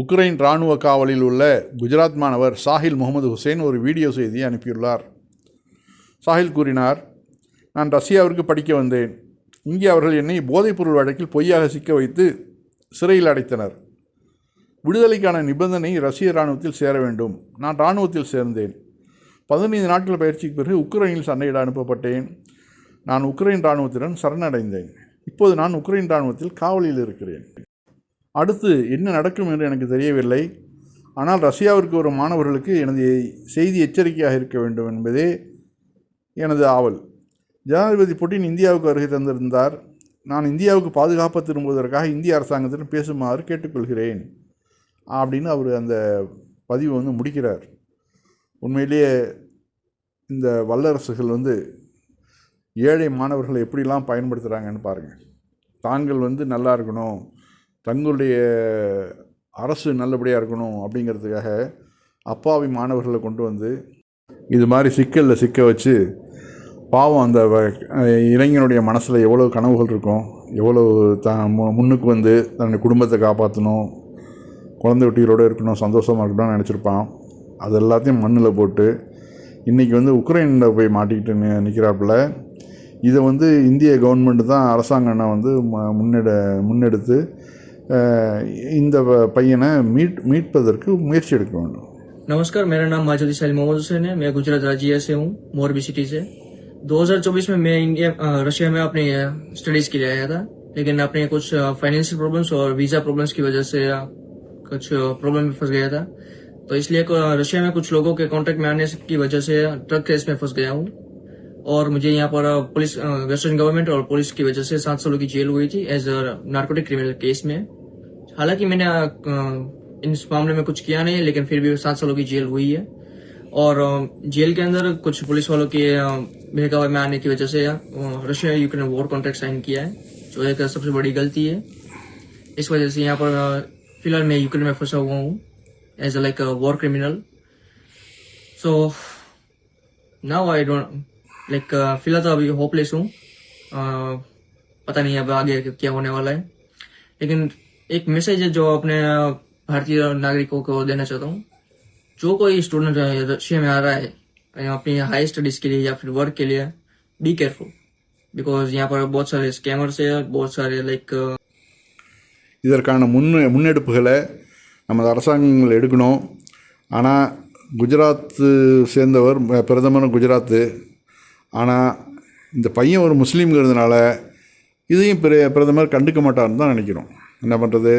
Ukraine இராணுவ காவலில் உள்ள குஜராத் மாணவர் சாஹில் முகமது ஹுசேன் ஒரு வீடியோ செய்தியை அனுப்பியுள்ளார். சாஹில் கூறினார் நான் ரஷ்யாவிற்கு படிக்க வந்தேன். இங்கே அவர்கள் என்னை போதைப்பொருள் வழக்கில் பொய்யாக சிக்க வைத்து சிறையில் அடைத்தனர். விடுதலைக்கான நிபந்தனை ரஷ்ய இராணுவத்தில் சேர வேண்டும். நான் இராணுவத்தில் சேர்ந்தேன். பதினைந்து நாட்கள் பயிற்சிக்கு பிறகு உக்ரைனில் சண்டையிட அனுப்பப்பட்டேன். நான் உக்ரைன் இராணுவத்துடன் சரணடைந்தேன். இப்போது நான் உக்ரைன் இராணுவத்தில் காவலில் இருக்கிறேன். அடுத்து என்ன நடக்கும் என்று எனக்கு தெரியவில்லை. ஆனால் ரஷ்யாவிற்கு வரும் மாணவர்களுக்கு எனது செய்தி எச்சரிக்கையாக இருக்க வேண்டும் என்பதே எனது ஆவல். ஜனாதிபதி புட்டின் இந்தியாவுக்கு வருகை தந்திருந்தார். நான் இந்தியாவுக்கு பாதுகாப்பு திரும்புவதற்காக இந்திய அரசாங்கத்திடம் பேசுமாறு கேட்டுக்கொள்கிறேன். அப்படின்னு அவர் அந்த பதிவை வந்து முடிக்கிறார். உண்மையிலேயே இந்த வல்லரசுகள் வந்து ஏழை மாணவர்களை எப்படிலாம் பயன்படுத்துகிறாங்கன்னு பாருங்கள் தாங்கள் வந்து நல்லா இருக்கணும். தங்களுடைய அரசு நல்லபடியாக இருக்கணும் அப்படிங்கிறதுக்காக அப்பாவி மாணவர்களை கொண்டு வந்து இது மாதிரி சிக்கலில் சிக்க வச்சு பாவம் அந்த வ- இளைஞனுடைய மனசில் எவ்வளோ கனவுகள் இருக்கும் எவ்வளோ தான் மு- முன்னுக்கு வந்து தன்னுடைய குடும்பத்தை காப்பாற்றணும் குழந்தை குட்டிகளோடு இருக்கணும் சந்தோஷமாக இருக்கணும்னு நினச்சிருப்பான். அது எல்லாத்தையும் மண்ணில் போட்டு இன்றைக்கி வந்து உக்ரைனில் போய் மாட்டிக்கிட்டு நி நிற்கிறாப்புல இதை வந்து இந்திய கவர்மெண்ட்டு தான் அரசாங்கம் வந்து ம- முன்னெடுத்து இந்த ப- பையனை மீட் மீட்பதற்கு முயற்சி எடுக்க வேண்டும் नमस्कार मेरा नाम माजुदी साली मोहम्मद हुसैन है मैं गुजरात राज्य से हूँ मोरबी सिटी से 2024 में मैं इंडिया अ, रशिया में अपनी स्टडीज के लिए आया था लेकिन अपने कुछ फाइनेंशियल प्रॉब्लम्स और वीजा प्रॉब्लम्स की वजह से अ, कुछ प्रॉब्लम में फंस गया था तो इसलिए अ, रशिया में कुछ लोगों के कांटेक्ट में आने की वजह से ड्रग केस में फंस गया हूँ और मुझे यहाँ पर अ, पुलिस अ, वेस्टर्न गवर्नमेंट और पुलिस की वजह से सात सालों की जेल हुई थी एज नार्कोटिक क्रिमिनल केस में हालाँकि मैंने इस मामले में कुछ किया नहीं, लेकिन फिर भी सात सालों की जेल हुई है। और जेल के अंदर कुछ पुलिस वालों के बहकावे में आने की वजह से Russia Ukraine war contract sign किया है, जो एक सबसे बड़ी गलती है। इस वजह से यहाँ पर फ़िलहाल मैं यूक्रेन में फंसा हुआ हूँ as a like war criminal so now I don't like फ़िलहाल तो अभी होपलेस हूँ। पता नहीं अब आगे क्या होने वाला है। लेकिन एक मैसेज है जो अपने अ, भारतीय नागरिकों को देना चाहता हूँ जो कोई स्टूडेंट रशिया में आ रहा है अ, अपनी हाई स्टडीज के लिए या फिर वर्क के लिए बी केयरफुल बिकॉज यहाँ पर बहुत सारे स्कैमर्स है बहुत सारे लाइक இதற்கான முன் முன்னெடுப்புகளை நமது அரசாங்கங்கள் எடுக்கணும் ஆனால் குஜராத்து சேர்ந்தவர் அஹ், பிரதமரும் குஜராத்து ஆனால் இந்த பையன் ஒரு முஸ்லீம்ங்கிறதுனால இதையும் பிர பிரதமர் கண்டுக்க மாட்டார்னு தான் நினைக்கிறோம் என்ன பண்ணுறது